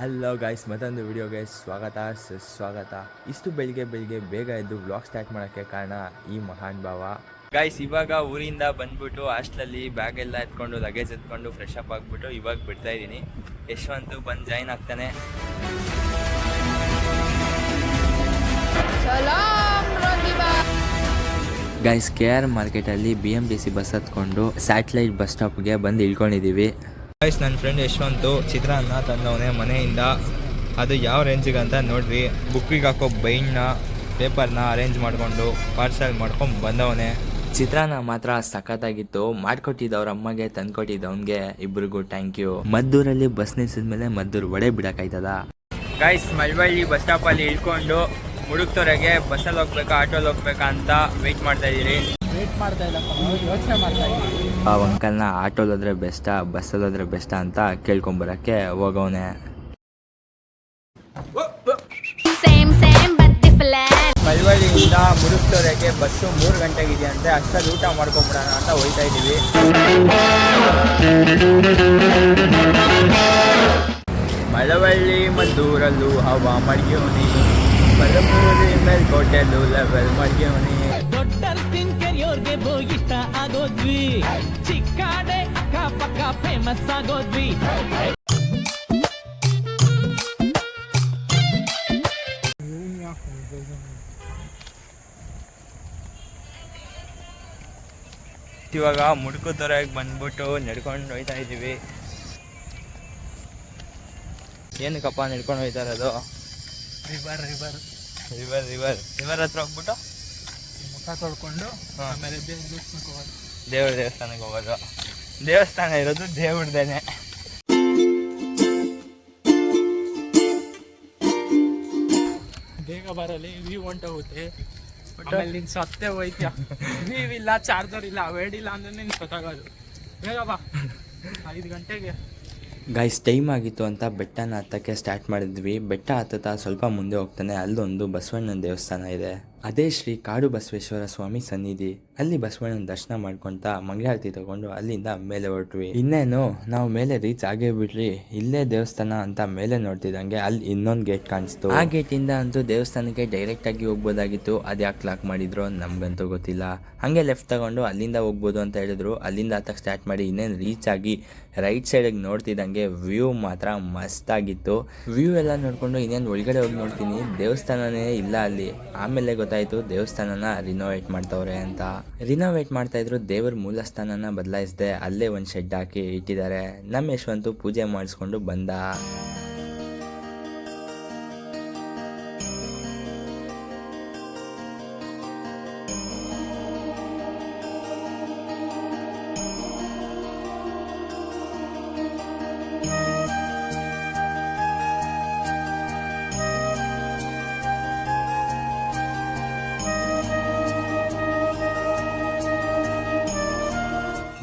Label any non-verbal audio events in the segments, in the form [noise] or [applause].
Hello guys ಮತ್ತೊಂದು ವಿಡಿಯೋಗೆ ಸ್ವಾಗತ ಸುಸ್ವಾಗತ. ಇಷ್ಟು ಬೆಳಿಗ್ಗೆ ಬೆಳಿಗ್ಗೆ ಬೇಗ ಎದ್ದು ವ್ಲಾಗ್ ಸ್ಟಾರ್ಟ್ ಮಾಡೋಕ್ಕೆ ಕಾರಣ ಈ ಮಹಾನ್ ಭಾವ. ಗಾಯ್ಸ್ ಇವಾಗ ಊರಿಂದ ಬಂದ್ಬಿಟ್ಟು ಹಾಸ್ಟ್ಲಲ್ಲಿ ಬ್ಯಾಗ್ ಎಲ್ಲ ಎತ್ಕೊಂಡು ಲಗೇಜ್ ಎತ್ಕೊಂಡು ಫ್ರೆಶ್ ಅಪ್ ಆಗಿಬಿಟ್ಟು ಇವಾಗ ಬಿಡ್ತಾ ಇದ್ದೀನಿ. ಯಶವಂತು ಬಂದು ಜಾಯ್ನ್ ಆಗ್ತಾನೆ. ಗಾಯ್ಸ್ ಕೆ ಆರ್ ಮಾರ್ಕೆಟಲ್ಲಿ B M T C bus ಹತ್ಕೊಂಡು ಸ್ಯಾಟಲೈಟ್ ಬಸ್ ಸ್ಟಾಪ್ಗೆ ಬಂದು ಇಳ್ಕೊಂಡಿದ್ದೀವಿ ಗೈಸ್ ನನ್ನ ಫ್ರೆಂಡ್ ಯಶವಂತು, ಚಿತ್ರಾನ್ನ ತಂದವನೇ ಮನೆಯಿಂದ. ಅದು ಯಾವ ರೇಂಜಿಗೆ ಅಂತ ನೋಡ್ರಿ. ಬುಕ್ಕಿಗೆ ಹಾಕೋ ಬೈನ್ನ ಪೇಪರ್ನ ಅರೇಂಜ್ ಮಾಡಿಕೊಂಡು ಪಾರ್ಸಲ್ ಮಾಡ್ಕೊಂಡು ಬಂದವನೇ. ಚಿತ್ರಾನ್ನ ಮಾತ್ರ ಸಖತ್ತಾಗಿತ್ತು. ಮಾಡ್ಕೊಟ್ಟಿದ್ದವ್ರ ಅಮ್ಮಗೆ ತಂದ್ಕೊಟ್ಟಿದ್ದವನ್ಗೆ ಇಬ್ರಿಗೂ ಥ್ಯಾಂಕ್ ಯು ಮದ್ದೂರಲ್ಲಿ ಬಸ್ ನಿಲ್ಸಿದ್ಮೇಲೆ ಮದ್ದೂರ್ ಒಡೆ ಬಿಡಕ್ಕಾಯ್ತದ? ಗೈಸ್ ಮಳವಳ್ಳಿ ಬಸ್ ಸ್ಟಾಪಲ್ಲಿ ಇಳ್ಕೊಂಡು ಮುಡುಕ್ತೊರೆಗೆ ಬಸ್ಸಲ್ಲಿ ಹೋಗ್ಬೇಕಾ ಆಟೋಲ್ಲಿ ಹೋಗ್ಬೇಕಾ ಅಂತ ವೆಯ್ಟ್ ಮಾಡ್ತಾ ಇದ್ದೀರಿ. ವೇಟ್ ಮಾಡ್ತಾ ಇಲ್ಲ ಯೋಚನೆ ಮಾಡ್ತಾ ಇದ್ದೀನಿ. ಆ ಅಂಕಲ್ನ ಆಟೋದಾದ್ರೆ ಬೆಸ್ಟ ಬೆಸ್ಟಾ ಬೆಸ್ಟ ಅಂತ ಕೇಳ್ಕೊಂಬರಕ್ಕೆ ಹೋಗವನೆ. ಮಳವಳ್ಳಿಯಿಂದ ಮುಡುಕ್ತೊರೆಗೆ ಬಸ್ಸು ಮೂರು ಗಂಟೆಗೆ ಅಂತ ಅಷ್ಟಲ್ಲಿ ಊಟ ಮಾಡ್ಕೊಂಬಿಡೋಣ ಅಂತ ಹೋಯ್ತಾ ಇದ್ದೀವಿ. ಮಳವಳ್ಳಿ ಮದ್ದೂರಲ್ಲೂ ಹವಾ ಮಲಮೂರಿ ಮೇಲ್ ಮೇಲ್ಕೋಟೆಲ್ಲೂ ಲೆವೆಲ್ ಮಡ್ಗಿವನಿ ದೊಡ್ಡ ಕೆರಿಯೋರ್ಗೆ ಇಷ್ಟ ಆಗೋದ್ವಿ. ಚಿಕ್ಕಾಡೆ ಅಕ್ಕಪಕ್ಕ ಫೇಮಸ್ ಆಗೋದ್ವಿ. ಇವಾಗ ಮುಡ್ಕುದೊರೆಗೆ ಬಂದ್ಬಿಟ್ಟು ನಡ್ಕೊಂಡು ಹೋಯ್ತಾ ಇದ್ದೀವಿ. ಏನಕ್ಕಪ್ಪ ನಡ್ಕೊಂಡು ಹೋಯ್ತಾ ಇರೋದು? River river river river river ಹತ್ರ ಹೋಗ್ಬಿಟ್ಟು? ಮುಖ ತೊಳ್ಕೊಂಡು ಆಮೇಲೆ ಬೇರೆ. ದೇವ್ರ ದೇವಸ್ಥಾನಕ್ಕೆ ಹೋಗೋದು. ದೇವಸ್ಥಾನ ಇರೋದು ದೇವ್ರದೇನೆ. ಬೇಗ ಬರಲಿ ವ್ಯೂ ಹೊಂಟೋಗುತ್ತೆ ಬಟ್ ಅಲ್ಲಿ ಸತ್ತೆ ಹೋಯ್ತ್ಯಾ? ವ್ಯೂ ಇಲ್ಲ ಚಾರ್ಜರ್ ಇಲ್ಲ ವೇಡ್ ಇಲ್ಲ ಅಂದ್ರೆ ನಿನ್ ಸತ್ತಾಗೋದು ಬೇಗ ಬಾ. ಐದು ಗಂಟೆಗೆ. ಗೈಸ್ ಟೈಮ್ ಆಗಿತ್ತು ಅಂತ ಬೆಟ್ಟನ ಹತ್ತಕ್ಕೆ ಸ್ಟಾರ್ಟ್ ಮಾಡಿದ್ವಿ. ಬೆಟ್ಟ ಹತ್ತುತ್ತಾ ಸ್ವಲ್ಪ ಮುಂದೆ ಹೋಗ್ತಾನೆ. ಅಲ್ಲೊಂದು ಬಸವಣ್ಣನ ದೇವಸ್ಥಾನ ಇದೆ. ಅದೇ ಶ್ರೀ ಕಾಡು ಬಸವೇಶ್ವರ ಸ್ವಾಮಿ ಸನ್ನಿಧಿ. ಅಲ್ಲಿ ಬಸವಣ್ಣನ ದರ್ಶನ ಮಾಡ್ಕೊಂತ ಮಂಗಳಾರತಿ ತಗೊಂಡು ಅಲ್ಲಿಂದ ಮೇಲೆ ಹೊರಟ್ವಿ. ಇನ್ನೇನು, ನಾವು ಮೇಲೆ ರೀಚ್ ಆಗೇ ಬಿಡ್ರಿ ಇಲ್ಲೇ ದೇವಸ್ಥಾನ ಅಂತ ಮೇಲೆ ನೋಡ್ತಿದ್ದಂಗೆ ಅಲ್ಲಿ ಇನ್ನೊಂದು ಗೇಟ್ ಕಾಣಿಸ್ತು. ಆ ಗೇಟಿಂದ ಅಂತೂ ದೇವಸ್ಥಾನಕ್ಕೆ ಡೈರೆಕ್ಟ್ ಆಗಿ ಹೋಗ್ಬೋದಾಗಿತ್ತು. ಅದು ಯಾಕೆ ಲಾಕ್ ಮಾಡಿದ್ರು ನಮ್ಗಂತೂ ಗೊತ್ತಿಲ್ಲ. ಹಂಗೆ ಲೆಫ್ಟ್ ತಗೊಂಡು ಅಲ್ಲಿಂದ ಹೋಗ್ಬೋದು ಅಂತ ಹೇಳಿದ್ರು. ಅಲ್ಲಿಂದ ಆತ ಸ್ಟಾರ್ಟ್ ಮಾಡಿ ಇನ್ನೇನು ರೀಚ್ ಆಗಿ ರೈಟ್ ಸೈಡಿಗೆ ನೋಡ್ತಿದ್ದಂಗೆ ವ್ಯೂ ಮಾತ್ರ ಮಸ್ತಾಗಿತ್ತು. ವ್ಯೂ ಎಲ್ಲ ನೋಡ್ಕೊಂಡು ಇನ್ನೇನು ಒಳಗಡೆ ಹೋಗಿ ನೋಡ್ತೀನಿ. ದೇವಸ್ಥಾನನೇ ಇಲ್ಲ ಅಲ್ಲಿ. ಆಮೇಲೆ ಗೊತ್ತಾಯ್ತು, ದೇವಸ್ಥಾನನ ರಿನೋವೇಟ್ ಮಾಡ್ತವ್ರೆ ಅಂತ. ರಿನೋವೇಟ್ ಮಾಡ್ತಾ ಇದ್ರು, ದೇವರ ಮೂಲ ಸ್ಥಾನನ ಬದಲಾಯಿಸದೆ ಅಲ್ಲೇ ಒಂದು ಶೆಡ್ ಹಾಕಿ ಇಟ್ಟಿದ್ದಾರೆ. ನಮ್ಮ ಯಶವಂತು ಪೂಜೆ ಮಾಡಿಸ್ಕೊಂಡು ಬಂದ.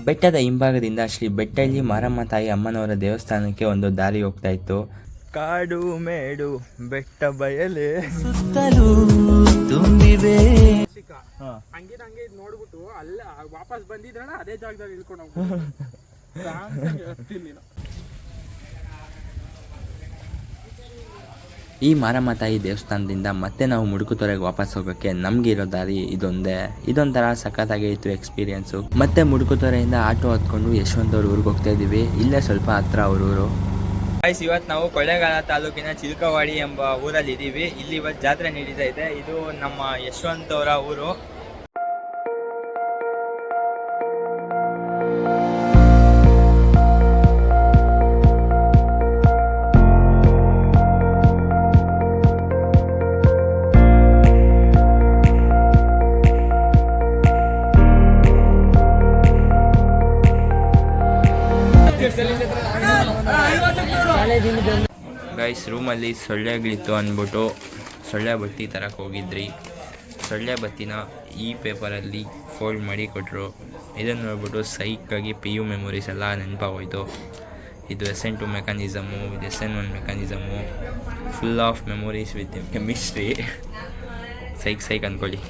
ಬೆಟ್ಟದ ಹಿಂಭಾಗದಿಂದ ಶ್ರೀ ಬೆಟ್ಟಳ್ಳಿ ಮಾರಮ್ಮ ತಾಯಿ ಅಮ್ಮನವರ ದೇವಸ್ಥಾನಕ್ಕೆ ಒಂದು ದಾರಿ ಹೋಗ್ತಾ ಇತ್ತು ಕಾಡು ಮೇಡು ಬೆಟ್ಟ ಬಯಲೆ. ಸುತ್ತಲೂ ತುಂಬಿವೆ. ಹಂಗೆ ಇದ್ ನೋಡ್ಬಿಟ್ಟು ಅಲ್ಲ ವಾಪಸ್ ಬಂದಿದ್ರಣ ಅದೇ ಜಾಗದಲ್ಲಿ ಇಳ್ಕೊಂಡು [laughs] ಈ ಮಾರಮ್ಮ ತಾಯಿ ದೇವಸ್ಥಾನದಿಂದ ಮತ್ತೆ ನಾವು ಮುಡುಕುತೊರೆಗೆ ವಾಪಸ್ ಹೋಗೋಕ್ಕೆ ನಮ್ಗೆ ಇರೋ ದಾರಿ ಇದೊಂದೇ. ಇದೊಂಥರ ಸಖತ್ತಾಗೇ ಇತ್ತು ಎಕ್ಸ್ಪೀರಿಯನ್ಸು ಮತ್ತೆ ಮುಡುಕುತೊರೆಯಿಂದ ಆಟೋ ಹತ್ಕೊಂಡು ಯಶವಂತ ಊರಿಗೆ ಹೋಗ್ತಾ ಇದೀವಿ ಇಲ್ಲೇ ಸ್ವಲ್ಪ ಹತ್ರ ಅವ್ರ ಊರು. ಗೈಸ್ ಇವತ್ತು ನಾವು ಕೊಳ್ಳೇಗಾಲ ತಾಲೂಕಿನ ಚಿಲ್ಕವಾಡಿ ಎಂಬ ಊರಲ್ಲಿ ಇದ್ದೀವಿ ಇಲ್ಲಿ ಇವತ್ತು ಜಾತ್ರೆ ನಡೀತಾ ಇದೆ. ಇದು ನಮ್ಮ ಯಶವಂತ ಅವರ ಊರು. ಗೈಸ್ ರೂಮಲ್ಲಿ ಸೊಳ್ಳೆಗಳಿತ್ತು ಅಂದ್ಬಿಟ್ಟು ಸೊಳ್ಳೆ ಬತ್ತಿ ತರಕ್ಕೆ ಹೋಗಿದ್ರಿ. ಸೊಳ್ಳೆ ಬತ್ತಿನ ಈ ಪೇಪರಲ್ಲಿ ಫೋಲ್ಡ್ ಮಾಡಿ ಕೊಟ್ಟರು ಇದನ್ನು ನೋಡ್ಬಿಟ್ಟು ಸೈಕಾಗಿ ಪಿ ಯು ಮೆಮೊರೀಸ್ ಎಲ್ಲ ನೆನಪಾಗೋಯ್ತು. ಇದು ಎಸ್ ಎನ್ ಟು ಮೆಕ್ಯಾನಿಸಮು ಇದು S N one mechanism full of memories with chemistry psych psych ಅಂದ್ಕೊಳ್ಳಿ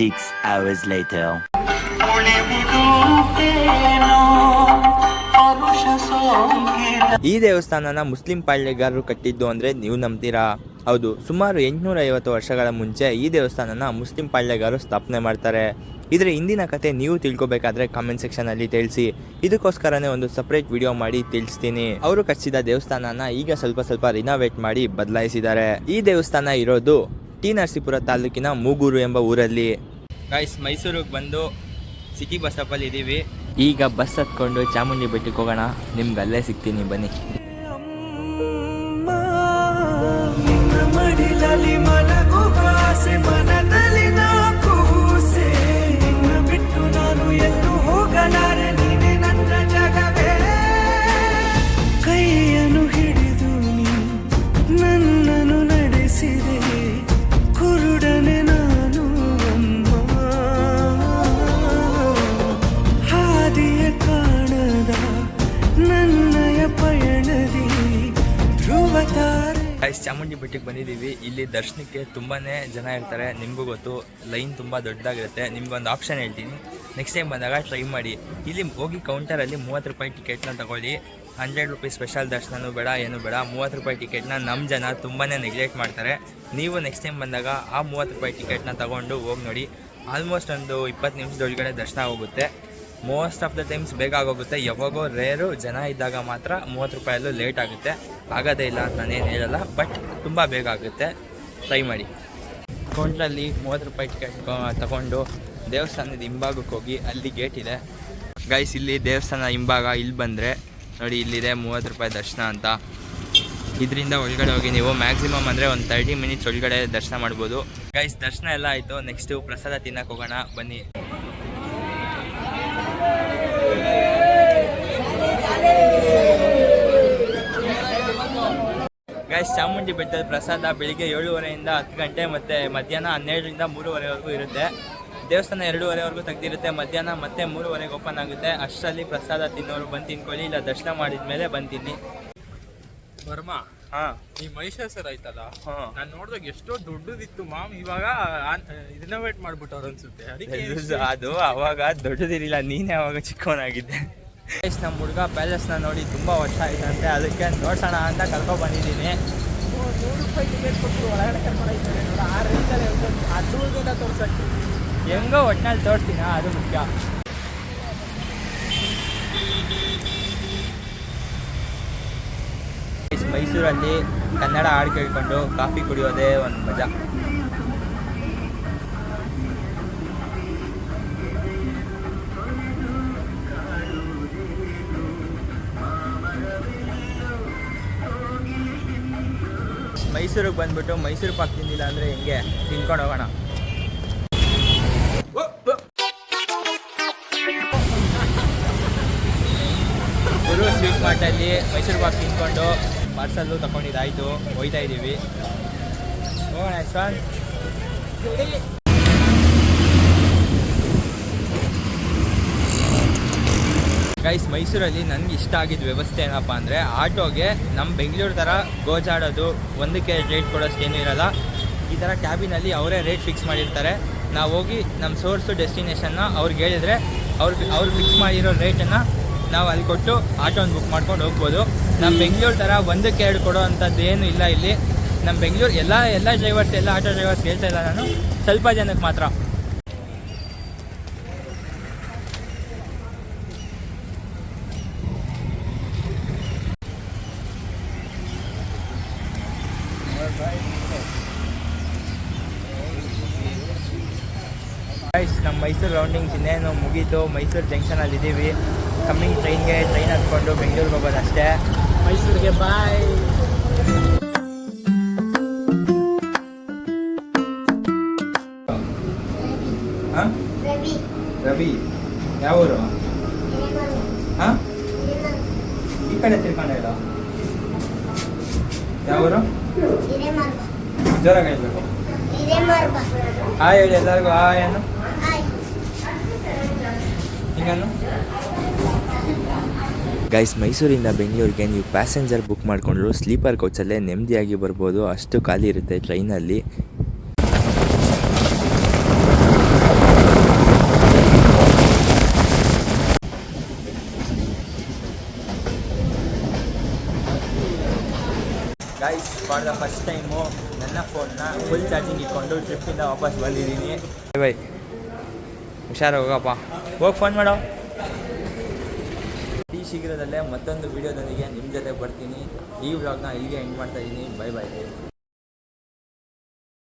Six hours later. ಈ ದೇವಸ್ಥಾನನ ಮುಸ್ಲಿಂ ಪಾಳ್ಯಗಾರರು ಕಟ್ಟಿದ್ದು ಅಂದರೆ ನೀವು ನಂಬ್ತೀರಾ? ಹೌದು, ಸುಮಾರು ಎಂಟುನೂರ ಐವತ್ತು ವರ್ಷಗಳ ಮುಂಚೆ ಈ ದೇವಸ್ಥಾನನ ಮುಸ್ಲಿಂ ಪಾಳ್ಯಗಾರರು ಸ್ಥಾಪನೆ ಮಾಡ್ತಾರೆ. ಇದರ ಹಿಂದಿನ ಕತೆ ನೀವು ತಿಳ್ಕೊಬೇಕಾದ್ರೆ ಕಾಮೆಂಟ್ ಸೆಕ್ಷನಲ್ಲಿ ತಿಳಿಸಿ. ಇದಕ್ಕೋಸ್ಕರನೇ ಒಂದು ಸಪ್ರೇಟ್ ವಿಡಿಯೋ ಮಾಡಿ ತಿಳಿಸ್ತೀನಿ. ಅವರು ಕಟ್ಟಿಸಿದ ದೇವಸ್ಥಾನನ ಈಗ ಸ್ವಲ್ಪ ಸ್ವಲ್ಪ ರಿನೋವೇಟ್ ಮಾಡಿ ಬದಲಾಯಿಸಿದ್ದಾರೆ. ಈ ದೇವಸ್ಥಾನ ಇರೋದು ಟಿ ನರಸೀಪುರ ತಾಲೂಕಿನ ಮೂಗೂರು ಎಂಬ ಊರಲ್ಲಿ. ಗೈಸ್ ಮೈಸೂರಿಗೆ ಬಂದು ಸಿಟಿ ಬಸ್ ಸ್ಟಾಪಲ್ಲಿ ಇದ್ದೀವಿ ಈಗ ಬಸ್ ಹತ್ಕೊಂಡು ಚಾಮುಂಡಿ ಬೆಟ್ಟಕ್ಕೆ ಹೋಗೋಣ. ನಿಮ್ಗೆ ಅಲ್ಲೇ ಸಿಗ್ತೀನಿ ಬನ್ನಿ. ಮಡಿಲಲ್ಲಿ ಗೈಸ್ ಚಾಮುಂಡಿ ಬೆಟ್ಟಕ್ಕೆ ಬಂದಿದ್ದೀವಿ. ಇಲ್ಲಿ ದರ್ಶನಕ್ಕೆ ತುಂಬಾ ಜನ ಇರ್ತಾರೆ. ನಿಮಗೂ ಗೊತ್ತು, ಲೈನ್ ತುಂಬ ದೊಡ್ಡದಾಗಿರುತ್ತೆ. ನಿಮ್ಗೊಂದು ಆಪ್ಷನ್ ಹೇಳ್ತೀನಿ. ನೆಕ್ಸ್ಟ್ ಟೈಮ್ ಬಂದಾಗ ಟ್ರೈ ಮಾಡಿ. ಇಲ್ಲಿ ಹೋಗಿ ಕೌಂಟರಲ್ಲಿ ಮೂವತ್ತು ರೂಪಾಯಿ ಟಿಕೆಟ್ನ ತಗೊಳ್ಳಿ. ಹಂಡ್ರೆಡ್ ರುಪೀಸ್ ಸ್ಪೆಷಲ್ ದರ್ಶನನೂ ಬೇಡ, ಏನು ಬೇಡ. ಮೂವತ್ತು ರೂಪಾಯಿ ಟಿಕೆಟ್ನ ನಮ್ಮ ಜನ ತುಂಬಾ ನೆಗ್ಲೆಕ್ಟ್ ಮಾಡ್ತಾರೆ. ನೀವು ನೆಕ್ಸ್ಟ್ ಟೈಮ್ ಬಂದಾಗ ಆ ಮೂವತ್ತು ರೂಪಾಯಿ ಟಿಕೆಟ್ನ ತಗೊಂಡು ಹೋಗಿ ನೋಡಿ. ಆಲ್ಮೋಸ್ಟ್ ಒಂದು ಇಪ್ಪತ್ತು ನಿಮಿಷದೊಳಗಡೆ ದರ್ಶನ ಹೋಗುತ್ತೆ ಮೋಸ್ಟ್ ಆಫ್ ದ ಟೈಮ್ಸ್ ಬೇಗ ಆಗೋಗುತ್ತೆ. ಯಾವಾಗೋ ರೇರು ಜನ ಇದ್ದಾಗ ಮಾತ್ರ ಮೂವತ್ತು ರೂಪಾಯಲ್ಲೂ ಲೇಟ್ ಆಗುತ್ತೆ. ಆಗೋದೇ ಇಲ್ಲ ಅಂತ ನಾನೇನು ಹೇಳಲ್ಲ ಬಟ್ ತುಂಬ ಬೇಗ ಆಗುತ್ತೆ. ಟ್ರೈ ಮಾಡಿ. ಕೌಂಟ್ರಲ್ಲಿ ಮೂವತ್ತು ರೂಪಾಯಿ ಟಿಕೆಟ್ ತಗೊಂಡು ದೇವಸ್ಥಾನದ ಹಿಂಭಾಗಕ್ಕೆ ಹೋಗಿ ಅಲ್ಲಿ ಗೇಟ್ ಇದೆ. ಗೈಸ್ ಇಲ್ಲಿ ದೇವಸ್ಥಾನ ಹಿಂಭಾಗ ಇಲ್ಲಿ ಬಂದರೆ ನೋಡಿ, ಇಲ್ಲಿದೆ ಮೂವತ್ತು ರೂಪಾಯಿ ದರ್ಶನ ಅಂತ. ಇದರಿಂದ ಒಳಗಡೆ ಹೋಗಿ ನೀವು ಮ್ಯಾಕ್ಸಿಮಮ್ ಅಂದರೆ ಒಂದು ತರ್ಟಿ ಮಿನಿಟ್ಸ್ ಒಳಗಡೆ ದರ್ಶನ ಮಾಡ್ಬೋದು. ಗೈಸ್ ದರ್ಶನ ಎಲ್ಲ ಆಯಿತು. ನೆಕ್ಸ್ಟು ಪ್ರಸಾದ ತಿನ್ನಕ್ಕೆ ಹೋಗೋಣ. ಬನ್ನಿ. ಗೈಸ್ ಚಾಮುಂಡಿ ಬೆಟ್ಟದ ಪ್ರಸಾದ ಬೆಳಿಗ್ಗೆ ಏಳುವರೆಯಿಂದ ಹತ್ತು ಗಂಟೆ ಮತ್ತು ಮಧ್ಯಾಹ್ನ ಹನ್ನೆರಡರಿಂದ ಮೂರುವರೆವರೆಗೂ ಇರುತ್ತೆ. ದೇವಸ್ಥಾನ ಎರಡೂವರೆವರೆಗೂ ತೆಗೆದಿರುತ್ತೆ. ಮಧ್ಯಾಹ್ನ ಮತ್ತೆ ಮೂರುವರೆಗೆ ಓಪನ್ ಆಗುತ್ತೆ. ಅಷ್ಟರಲ್ಲಿ ಪ್ರಸಾದ ತಿನ್ನೋರು ಬಂದು ತಿನ್ಕೊಳ್ಳಿ ಇಲ್ಲ ದರ್ಶನ ಮಾಡಿದ ಮೇಲೆ ಬಂದು ತಿನ್ನಿ. ವರ್ಮಾ ಹಾಂ. ಈ ಮಹಿಷಾಸರ ಆಯ್ತಲ್ಲ? ಹಾಂ. ನಾನು ನೋಡಿದಾಗ ಎಷ್ಟೋ ದೊಡ್ಡದಿತ್ತು ಮಾಮ್. ಇವಾಗ ರಿನೋವೇಟ್ ಮಾಡ್ಬಿಟ್ಟವ್ರು ಅನ್ಸುತ್ತೆ. ಅದಕ್ಕೆ ಅದು ಅವಾಗ ದೊಡ್ಡದಿರಲಿಲ್ಲ. ನೀನೇ ಅವಾಗ ಚಿಕ್ಕವನಾಗಿದ್ದೆ. ನಮ್ಮ ಹುಡುಗ ಪ್ಯಾಲೇಸ್ನ ನೋಡಿ ತುಂಬ ವರ್ಷ ಆಯ್ತಂತೆ. ಅದಕ್ಕೆ ನೋಡ್ಸೋಣ ಅಂತ ಕರ್ಕೊಂಡು ಬಂದಿದ್ದೀನಿ ಕೊಟ್ಟು ಹೆಂಗೋ ಒಟ್ಟಿನಲ್ಲಿ ತೋರಿಸ್ತೀನ? ಅದು ಮುಖ್ಯ. ಮೈಸೂರಲ್ಲಿ ಕನ್ನಡ ಹಾಡು ಕೇಳ್ಕೊಂಡು ಕಾಫಿ ಕುಡಿಯೋದೇ ಒಂದು ಮಜಾ. ಮೈಸೂರಿಗೆ ಬಂದ್ಬಿಟ್ಟು ಮೈಸೂರು ಪಾಕ್ ತಿಂದಿಲ್ಲ ಅಂದರೆ ಹೆಂಗೆ? ತಿನ್ಕೊಂಡು ಹೋಗೋಣ. ಗುರು ಸ್ವೀಟ್ ಮಾರ್ಟಲ್ಲಿ ಮೈಸೂರು ಪಾಕ್ ತಿನ್ಕೊಂಡು ಪಾರ್ಸಲ್ಲು ತಗೊಂಡಿದ್ದಾಯಿತು ಹೋಯ್ತಾ ಇದ್ದೀವಿ ಹೋಗೋಣ ಯಶ್ವಂತ್. ಗೈಸ್ ಮೈಸೂರಲ್ಲಿ ನನಗೆ ಇಷ್ಟ ಆಗಿದ್ದ ವ್ಯವಸ್ಥೆ ಏನಪ್ಪ ಅಂದರೆ ಆಟೋಗೆ ನಮ್ಮ ಬೆಂಗಳೂರು ಥರ ಗೋಜಾಡೋದು, ಒಂದಕ್ಕೆ ರೇಟ್ ಕೊಡೋಷ್ಟೇನೂ ಇರಲ್ಲ. ಈ ಥರ ಕ್ಯಾಬಿನಲ್ಲಿ ಅವರೇ ರೇಟ್ ಫಿಕ್ಸ್ ಮಾಡಿರ್ತಾರೆ. ನಾವು ಹೋಗಿ ನಮ್ಮ ಸೋರ್ಸು ಡೆಸ್ಟಿನೇಷನ್ನ ಅವ್ರಿಗೆ ಹೇಳಿದರೆ ಅವ್ರು ಅವ್ರು ಫಿಕ್ಸ್ ಮಾಡಿರೋ ರೇಟನ್ನು ನಾವು ಅಲ್ಲಿ ಕೊಟ್ಟು ಆಟೋನ ಬುಕ್ ಮಾಡ್ಕೊಂಡು ಹೋಗ್ಬೋದು. ನಮ್ಮ ಬೆಂಗಳೂರು ಥರ ಒಂದಕ್ಕೆ ಎರಡು ಕೊಡೋ ಅಂಥದ್ದು ಏನು ಇಲ್ಲ ಇಲ್ಲಿ. ನಮ್ಮ ಬೆಂಗಳೂರು ಎಲ್ಲ ಎಲ್ಲ ಡ್ರೈವರ್ಸ್ ಎಲ್ಲ ಆಟೋ ಡ್ರೈವರ್ಸ್ ಹೇಳ್ತಾ ಇಲ್ಲ ನಾನು. ಸ್ವಲ್ಪ ಜನಕ್ಕೆ ಮಾತ್ರ. ಗೈಸ್ ನಮ್ಮ ಮೈಸೂರು ರೌಂಡಿಂಗ್ಸ್ ಇನ್ನೇನು ಮುಗೀತು. ಮೈಸೂರು ಜಂಕ್ಷನಲ್ಲಿ ಇದ್ದೀವಿ ಕಮ್ಮಿಂಗ್ ಟ್ರೈನ್ಗೆ ಟ್ರೈನ್ ಹತ್ಕೊಂಡು ಬೆಂಗಳೂರಿಗೆ ಹೋಗೋದು ಅಷ್ಟೇ. ಮೈಸೂರಿಗೆ ಬಾಯ್ ಹಾಂ? ರವಿ. ಯಾವ ಊರು ಹಾಂ? ಈ ಕಡೆ ತಿಳ್ಕೊಂಡ ಯಾವ ಊರು ಜೋರಾಗಿ ಹೇಳ್ಬೇಕು. ಹಾಯ್ ಹೇಳಿ ಎಲ್ಲರಿಗೂ ಹಾಯ್ ಅನ್ನು. ಹಿಂಗನ್ನು. ಗೈಸ್ ಮೈಸೂರಿಂದ ಬೆಂಗಳೂರಿಗೆ ನೀವು ಪ್ಯಾಸೆಂಜರ್ ಬುಕ್ ಮಾಡಿಕೊಂಡ್ರು ಸ್ಲೀಪರ್ ಕೋಚಲ್ಲೇ ನೆಮ್ಮದಿಯಾಗಿ ಬರ್ಬೋದು ಅಷ್ಟು ಖಾಲಿ ಇರುತ್ತೆ ಟ್ರೈನಲ್ಲಿ guys for the first time ನನ್ನ ಫೋನ್ನ ಫುಲ್ ಚಾರ್ಜಿಂಗ್ ಇಟ್ಕೊಂಡು ಟ್ರಿಪ್ಪಿಂದ ವಾಪಸ್ ಬಂದಿದ್ದೀನಿ. ಬೈ ಹುಷಾರು ಹೋಗಪ್ಪ ಹೋಗಿ ಫೋನ್ ಮಾಡೋ. ಈ ಶೀಘ್ರದಲ್ಲೇ ಮತ್ತೊಂದು ವಿಡಿಯೋದೊಂದಿಗೆ ನಿಮ್ಮ ಜೊತೆ ಬರ್ತೀನಿ. ಈ ವ್ಲಾಗ್ನ ಇಲ್ಲಿಗೆ ಎಂಡ್ ಮಾಡ್ತಾ ಇದ್ದೀನಿ ಬೈ ಬೈ